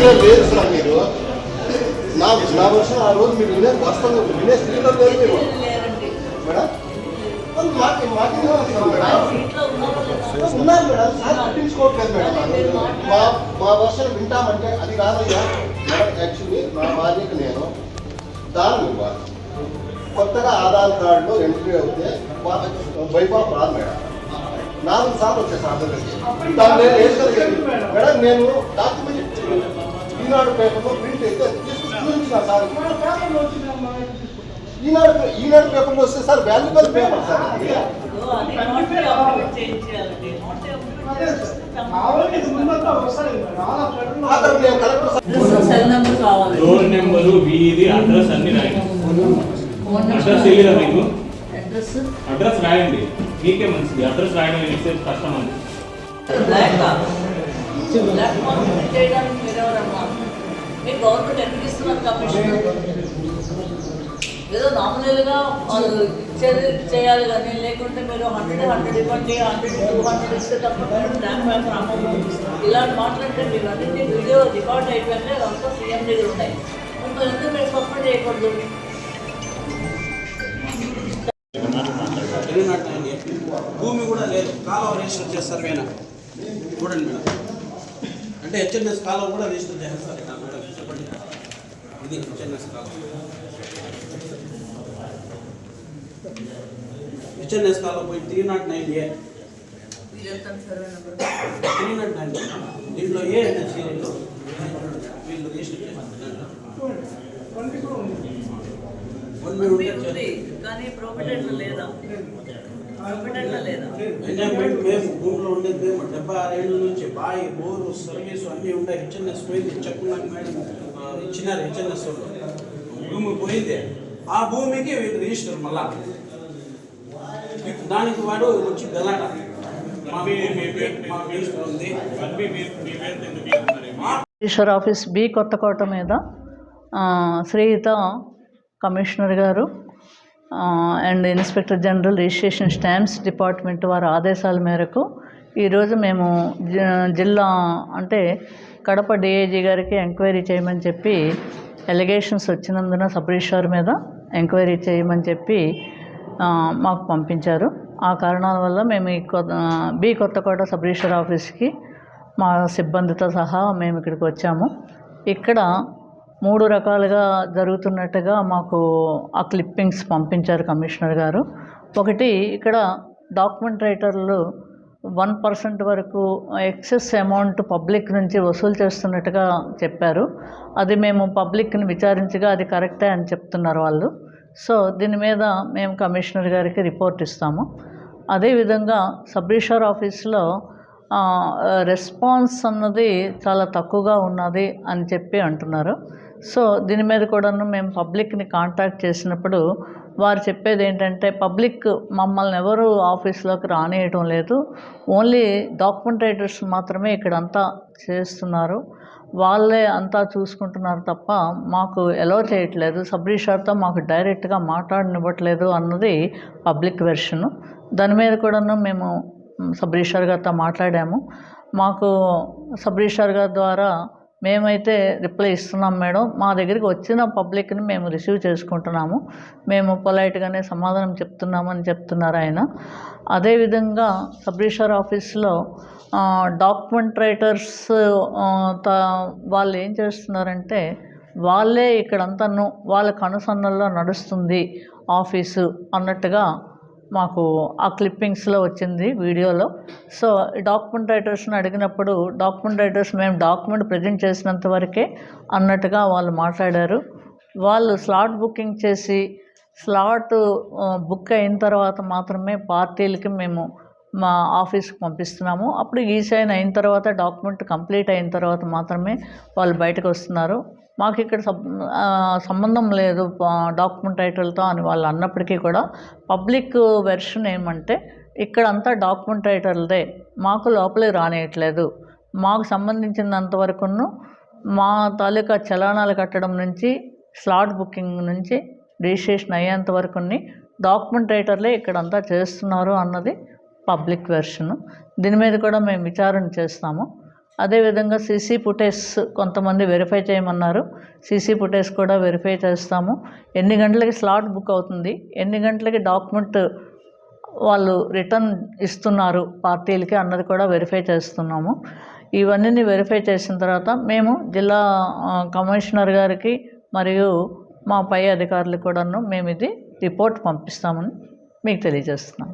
స్థితిలో లేరు సార్ మీరు. నా నా వర్షం ఆ రోజు మీరు వినే వాస్తవంగా వినే స్థితిలో లేరు మీరు. మేడం? మాకు మాకేం అవసరం మేడం ఇంట్లో ఉన్నారో లేదో మేడం. సార్ పట్టించుకోవట్లేదు మేడం. మా మా వర్షం వింటామంటే అది కాదయ్యా మేడం యాక్చువల్లీ నా భార్యకు నేను దానం ఇవ్వాలి. కొత్తగా ఆధార్ కార్డులో ఎంట్రీ అవుతే బైపాప్ రాదు మేడం. నాలుగు సార్లు వేసుకోలేదు మేడం నేను డాక్యుమెంట్ ఈనాడు పేపర్లో ప్రింట్ అయితే చూపించిన సార్ ఈనాడు ఈనాడు పేపర్లో వస్తే sir valuable paper sir door number వీధి అడ్రస్ అన్ని రాయండి. ఫోన్ అడ్రస్ తెలియదా మీకు అడ్రస్ అడ్రస్ రాయండి మీకే మంచిది అడ్రస్ రాయడం కష్టం అండి బ్లాక్ బ్లాక్ మార్కెట్ చేయడానికి మీరు ఎవరమ్మా మీకు గవర్నమెంట్ ఎందుకు ఇస్తున్నారు కమిషన్ ఏదో నామినల్గా వాళ్ళు ఇచ్చేది చేయాలి కానీ లేకుంటే మీరు హండ్రెడ్ హండ్రెడ్ ఇవ్వండి హండ్రెడ్ టూ హండ్రెడ్ ఇస్తే తప్ప మీరు స్టాంప్ పేపర్ అమ్మము ఇలాంటి మాట్లాడితే మీరు అన్నింటి వీడియో రికార్డ్ అయిపోయింటే అదంతా సీఎం దగ్గర ఉన్నాయి ఇంకా ఎందుకు మీరు సపోర్ట్ చేయకూడదు వెళ్ళినట్టండి భూమి కూడా లేదు కాలువ రిజిస్టర్ చేస్తారు వేనా చూడండి మేడం అంటే హెచ్ఎన్ఎస్ కాలువ కూడా రిజిస్టర్ చేస్తారు ఇక్కడ మేడం చెప్పండి ఇది హెచ్ఎన్ఎస్ కాలువ హెచ్ఎన్ఎస్ కాలువ పోయి three nought nine A survey number three nought nine దీంట్లో ఏ అనే సీరియల్ వీళ్ళు రిజిస్టర్ చేస్తారు వన్ మీ ఉంటే ఉంది కానీ ప్రాఫిటెంట్లో లేదా ప్రాఫిటెంట్లో లేదా ఎంజాయ్మెంట్ మేము భూమిలో ఉండేది మేము డెబ్బై ఆరేళ్ళ నుంచి బాయి బోరు సర్వీసు అన్నీ ఉన్నాయి హెచ్ఎన్ఎస్ పోయింది చెప్పుకున్నాక మేడం ఇచ్చినారు హెచ్ఎన్ఎస్ భూమి పోయింది. ఆ భూమికి వీళ్ళు రిజిస్టర్ మళ్ళా. దానికి వాడు వచ్చి గలాట. ఈశ్వర్ ఆఫీస్ బి కొత్తకోట మీద శ్రీయుత కమిషనర్ గారు and inspector general registration stamps department వారి ఆదేశాల మేరకు ఈరోజు మేము జ- జిల్లా అంటే కడప డిఐజీ గారికి ఎంక్వైరీ చేయమని చెప్పి ఎలిగేషన్స్ వచ్చినందున సబ్ మీద ఎంక్వైరీ చేయమని చెప్పి మాకు పంపించారు. ఆ కారణాల వల్ల మేము ఈ కొత్త బి కొత్తకోట సబ్ ఆఫీస్కి మా సిబ్బందితో సహా మేము ఇక్కడికి వచ్చాము. ఇక్కడ మూడు రకాలుగా జరుగుతున్నట్టుగా మాకు ఆ క్లిప్పింగ్స్ పంపించారు కమిషనర్ గారు. ఒకటి ఇక్కడ డాక్యుమెంట్ రైటర్లు వన్ పర్సెంట్ వరకు ఎక్సెస్ అమౌంట్ పబ్లిక్ నుంచి వసూలు చేస్తున్నట్టుగా చెప్పారు. అది మేము పబ్లిక్ని విచారించగా అది కరెక్టే అని చెప్తున్నారు వాళ్ళు. సో దీని మీద మేము కమిషనర్ గారికి రిపోర్ట్ ఇస్తాము. అదేవిధంగా సబ్రిషర్ ఆఫీస్లో రెస్పాన్స్ అన్నది చాలా తక్కువగా ఉన్నది అని చెప్పి అంటున్నారు. సో దీని మీద కూడాను మేము పబ్లిక్ని కాంటాక్ట్ చేసినప్పుడు వారు చెప్పేది ఏంటంటే పబ్లిక్ మమ్మల్ని ఎవరు ఆఫీస్లోకి రానియటం లేదు. ఓన్లీ డాక్యుమెంట్ రైటర్స్ మాత్రమే ఇక్కడంతా చేస్తున్నారు. వాళ్ళే అంతా చూసుకుంటున్నారు తప్ప మాకు ఎలో చేయట్లేదు. సబ్ మాకు డైరెక్ట్గా మాట్లాడనివ్వట్లేదు అన్నది పబ్లిక్ వెర్షను దాని మీద కూడాను మేము మ్, గారితో మాట్లాడాము. మాకు సబ్ గారి ద్వారా మేమైతే రిప్లై ఇస్తున్నాం మేడం. మా దగ్గరికి వచ్చిన పబ్లిక్ని మేము రిసీవ్ చేసుకుంటున్నాము. మేము పొలైట్గానే సమాధానం చెప్తున్నామని చెప్తున్నారు ఆయన. అదేవిధంగా సబ్ ఆఫీస్లో డాక్యుమెంట్ రైటర్స్ వాళ్ళు ఏం చేస్తున్నారంటే వాళ్ళే ఇక్కడంతాను వాళ్ళ కనుసన్నల్లో నడుస్తుంది ఆఫీసు అన్నట్టుగా మాకు ఆ క్లిప్పింగ్స్లో వచ్చింది వీడియోలో. సో డాక్యుమెంట్ రైటర్స్ని అడిగినప్పుడు డాక్యుమెంట్ రైటర్స్ మేము డాక్యుమెంట్ ప్రజెంట్ చేసినంత వరకే అన్నట్టుగా వాళ్ళు మాట్లాడారు. వాళ్ళు స్లాట్ బుకింగ్ చేసి స్లాట్ బుక్ అయిన తర్వాత మాత్రమే పార్టీలకి మేము మా ఆఫీస్కి పంపిస్తున్నాము. అప్పుడు ఈ సైన్ అయిన తర్వాత డాక్యుమెంట్ కంప్లీట్ అయిన తర్వాత మాత్రమే వాళ్ళు బయటకు వస్తున్నారు. మాకు ఇక్కడ సబ్ సంబంధం లేదు. డాక్యుమెంట్ రైటర్లతో అని వాళ్ళు అన్నప్పటికీ కూడా పబ్లిక్ వెర్షన్ ఏమంటే ఇక్కడంతా డాక్యుమెంట్ టైటిల్దే మాకు లోపలికి రానియట్లేదు. మాకు సంబంధించినంతవరకును మా తాలూకా చలానాలు కట్టడం నుంచి స్లాట్ బుకింగ్ నుంచి రిజిస్ట్రేషన్ అయ్యేంత వరకుని డాక్యుమెంట్ రైటర్లే ఇక్కడంతా చేస్తున్నారు అన్నది పబ్లిక్ వెర్షన్ దీని మీద కూడా మేము విచారణ చేస్తాము. అదేవిధంగా సీసీ ఫుటేజ్ కొంతమంది వెరిఫై చేయమన్నారు. సీసీ ఫుటేజ్ కూడా వెరిఫై చేస్తాము. ఎన్ని గంటలకి స్లాట్ బుక్ అవుతుంది? ఎన్ని గంటలకి డాక్యుమెంట్ వాళ్ళు రిటర్న్ ఇస్తున్నారు పార్టీలకి అన్నది కూడా వెరిఫై చేస్తున్నాము. ఇవన్నీ వెరిఫై చేసిన తర్వాత మేము జిల్లా కమిషనర్ గారికి మరియు మా పై అధికారులకు కూడాను మేము ఇది రిపోర్ట్ పంపిస్తామని మీకు తెలియజేస్తున్నాం